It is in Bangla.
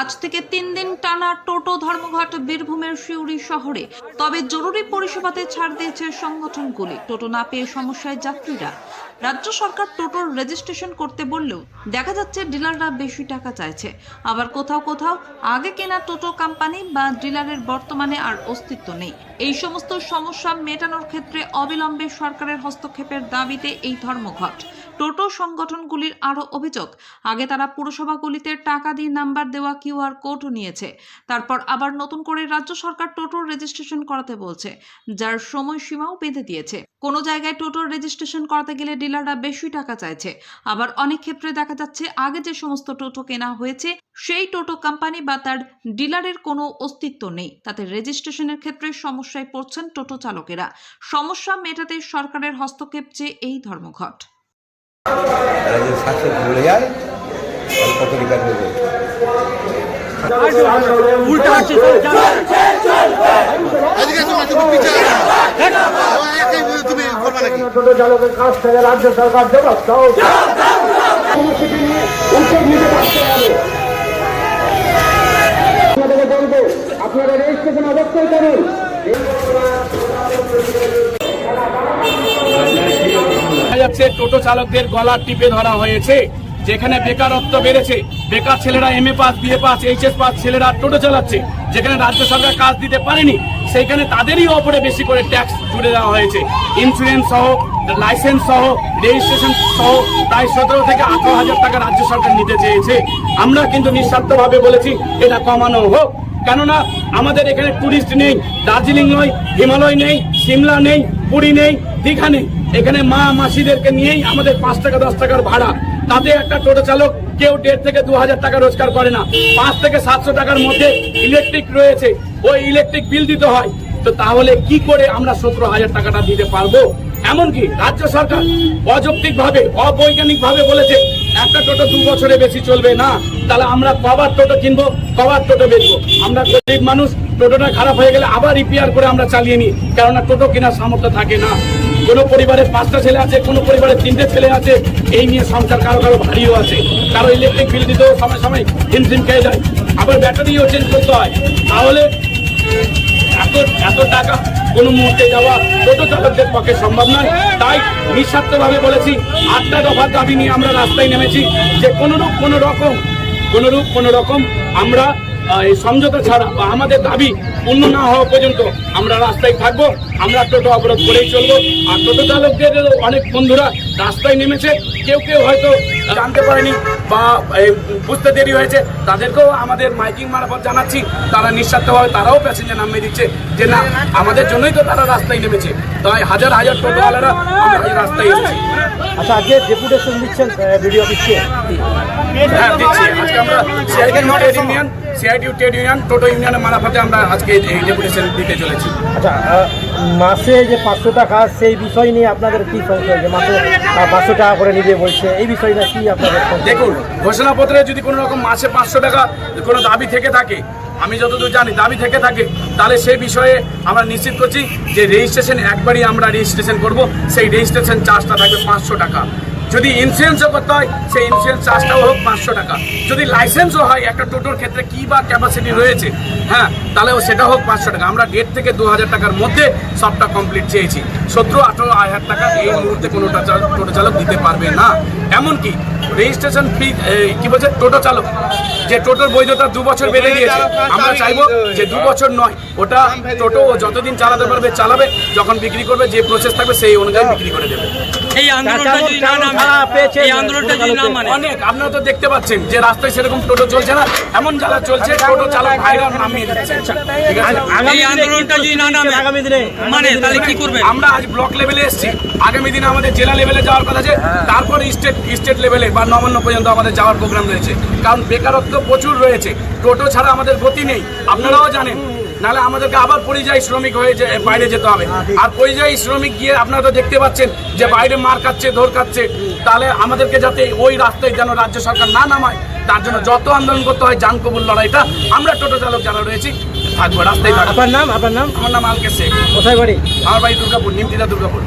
আজ থেকে তিন দিন টানা টোটো ধর্মঘট বীরভূমের শিউরি শহরে। তবে জরুরি পরিষেবাতে ছাড় দিয়েছে সংগঠনগুলি টোটো না পেয়ে সমস্যায় যাত্রীরা। রাজ্য সরকার টোটোর রেজিস্ট্রেশন করতে বললেও দেখা যাচ্ছে ডিলাররা বেশি টাকা চাইছে। আবার কোথাও কোথাও আগে কেনা টোটো কোম্পানি বা ডিলারের বর্তমানে আর অস্তিত্ব নেই। এই সমস্ত সমস্যা মেটানোর ক্ষেত্রে অবিলম্বে সরকারের হস্তক্ষেপের দাবিতে এই ধর্মঘট। টোটো সংগঠনগুলির আরও অভিযোগ, আগে তারা পুরসভাগুলিতে টাকা দিয়ে নাম্বার দেওয়া কিউআর কোডও নিয়েছে, তারপর আবার নতুন করে রাজ্য সরকার টোটোর রেজিস্ট্রেশন করাতে বলছে, যার সময়সীমাও বেঁধে দিয়েছে। কোনো জায়গায় টোটোর রেজিস্ট্রেশন করাতে গেলে ডিলাররা বেশি টাকা চাইছে, আবার অনেক ক্ষেত্রে দেখা যাচ্ছে আগে যে সমস্ত টোটো কেনা হয়েছে, সেই টোটো কোম্পানি বা তার ডিলারের কোনো অস্তিত্ব নেই। তাতে রেজিস্ট্রেশনের ক্ষেত্রে সমস্যায় পড়ছেন টোটো চালকেরা। সমস্যা মেটাতে সরকারের হস্তক্ষেপ চেয়ে এই ধর্মঘট। তারা যদি সাকসেস ভুলে যায় তাহলে কত চালকের কাছ থেকে রাজ্য সরকার জবাব দাও। যাচ্ছে, টোটো চালকদের গলা টিপে ধরা হয়েছে। যেখানে বেকারত্ব বেড়েছে, বেকার ছেলেরা M A pass BA pass HS pass ছেলেরা টোটো চালাচ্ছে, যেখানে রাজ্য সরকার কাজ দিতে পারেনি, সেইখানে তাদেরই ওপরে বেশি করে ট্যাক্স জুড়ে দেওয়া হয়েছে। ইন্স্যুরেন্স সহ লাইসেন্স সহ রেজিস্ট্রেশন সহ, প্রায় সতেরো থেকে আঠারো হাজার টাকা রাজ্য সরকার নিতে চেয়েছে। আমরা কিন্তু নিঃস্বার্থভাবে বলেছি, এটা কমানো হোক। কেননা, আমাদের এখানে টুরিস্ট নেই, দার্জিলিং নয়, হিমালয় নেই, সিমলা নেই, পুরী নেই দীঘা নেই এখানে মা মাসিদেরকে নিয়েই আমাদের পাঁচ টাকা, দশ টাকার ভাড়া। তাতে একটা টোটো চালক কেউ দেড় থেকে দু হাজার টাকা রোজগার করে না। পাঁচ থেকে সাতশো টাকার মধ্যে ইলেকট্রিক রয়েছে। ওই ইলেকট্রিক বিল দিতে হয়। তো তাহলে কি করে আমরা সতেরো হাজার টাকাটা দিতে পারব? এমনকি রাজ্য সরকার অযৌক্তিক ভাবে অবৈজ্ঞানিক ভাবে বলেছে, একটা টোটো দু বছরে বেশি চলবে না। তাহলে আমরা কবার টোটো কিনবো, কবার টোটো বেচবো। আমরা গরিব মানুষ, টোটোটা খারাপ হয়ে গেলে আবার রিপেয়ার করে আমরা চালিয়ে নিই। কেননা টোটো কেনার সামর্থ্য থাকে না। কোনো পরিবারে পাঁচটা ছেলে আছে, কোনো পরিবারে তিনটে ছেলে আছে, এই নিয়ে সংসার কারও কারও ভারীও আছে। কারও ইলেকট্রিক বিল দিতেও সময় সময় হিমশিম খেয়ে যায়। আবার ব্যাটারিও চেঞ্জ করতে হয়। তাহলে এত এত টাকা কোনো মুহূর্তে যাওয়া টোটো চালকদের পক্ষে সম্ভব নয়। তাই নিঃস্বার্থভাবে বলেছি, আটটা দফার দাবি নিয়ে আমরা রাস্তায় নেমেছি যে কোনোরূপ কোনো রকম কোনোরূপ কোনো রকম আমরা এই সমঝোতা ছাড়া বা আমাদের দাবি পূর্ণ না হওয়া পর্যন্ত আমরা রাস্তায় থাকব আমরা টোটো অবরোধ করেই চলবো। আর টোটো চালকদের অনেক বন্ধুরা রাস্তায় নেমেছে কেউ কেউ হয়তো জানতে পারেনি বা বুঝতে দেরি হয়েছে। তাদেরকেও আমাদের মাইকিং মারফত জানাচ্ছি তারা নিঃস্বার্থভাবে তারাও প্যাসেঞ্জার নামিয়ে দিচ্ছে যে না আমাদের জন্যই তো তারা রাস্তায় নেমেছে। তাই হাজার হাজার টোটোওয়ালারা আমরা এই রাস্তায় এসেছি। আচ্ছা আজকে ডেপুটেশন দিচ্ছেন ভিডিও অফিসকে হ্যাঁ দিচ্ছি। আজকে আমরা trade union CIT trade union টোটো ইউনিয়নের মারফতে আমরা আজকে এই ডেপুটেশন দিতে চলেছি। আচ্ছা মাসে যে পাঁচশো টাকা সেই বিষয় নিয়ে আপনাদের কি সংশয় যে মাসে পাঁচশো টাকা করে নিবে বলছে এই বিষয়টা কি আপনাদের দেখুন ঘোষণাপত্রে যদি কোনো রকম মাসে পাঁচশো টাকা কোনো দাবি থেকে থাকে আমি যতদূর জানি দাবি থেকে থাকে তাহলে সেই বিষয়ে আমরা নিশ্চিত করছি যে রেজিস্ট্রেশন একবারই আমরা রেজিস্ট্রেশন করব। সেই রেজিস্ট্রেশন চার্জটা থাকবে পাঁচশো টাকা। যদি ইন্স্যুরেন্সও করতে হয়, সেই ইন্স্যুরেন্স চার্জটাও হোক পাঁচশো টাকা। যদি লাইসেন্সও হয়, একটা টোটোর ক্ষেত্রে কী বা ক্যাপাসিটি রয়েছে হ্যাঁ তাহলেও সেটা হোক পাঁচশো টাকা। আমরা দেড় থেকে দু হাজার টাকার মধ্যে সবটা কমপ্লিট চেয়েছি। সতেরো, আঠেরো হাজার টাকা এই মুহূর্তে কোনোটা টোটো চালক দিতে পারবে না। এমনকি রেজিস্ট্রেশন ফি কি বলছে টোটো চালক যে টোটোর বৈধতা দু বছর বেড়ে গিয়েছে আমরা চাইব যে দু বছর নয় ওটা টোটো ও যতদিন চালাতে পারবে চালাবে যখন বিক্রি করবে যে প্রসেস থাকবে সেই অনুযায়ী বিক্রি করে দেবে। এই আন্দোলনটা যদি না এই আন্দোলনটা যদি না মানে। অনেক আপনারা তো দেখতে পাচ্ছেন যে রাস্তায় সেরকম টোটো চলছে না এমন জ্বালা চলছে টোটো চালক ভাইরা নামিয়ে দিচ্ছে। এই আন্দোলনটা যদি না নামে আগামী দিনে মানে তাহলে কি করবে? আমরা আজ ব্লক লেভেলে এসেছি। আগামী দিনে আমাদের জেলা লেভেলে যাওয়ার কথা আছে। তারপর স্টেট স্টেট লেভেলে বা নবান্ন পর্যন্ত আমাদের যাওয়ার প্রোগ্রাম রয়েছে। কারণ বেকারত্ব প্রচুর রয়েছে। টোটো ছাড়া আমাদের গতি নেই। আপনারাও জানেন। নাহলে আমাদেরকে আবার পরিযায়ী শ্রমিক হয়ে যে বাইরে যেতে হবে। আর পরিযায়ী শ্রমিক গিয়ে আপনারা তো দেখতে পাচ্ছেন যে বাইরে মার খাচ্ছে ধর খাচ্ছে। তাহলে আমাদেরকে যাতে ওই রাস্তায় যেন রাজ্য সরকার না নামায় তার জন্য যত আন্দোলন করতে হয় জান কবুল লড়াইটা আমরা টোটো চালক যারা রয়েছি থাকব রাস্তায় আপনার নাম? আপনার নাম? আমার নাম আলকে শেখ। কোথায় বাড়ি? আমার বাড়ি দুর্গাপুর নিমতিদা দুর্গাপুর।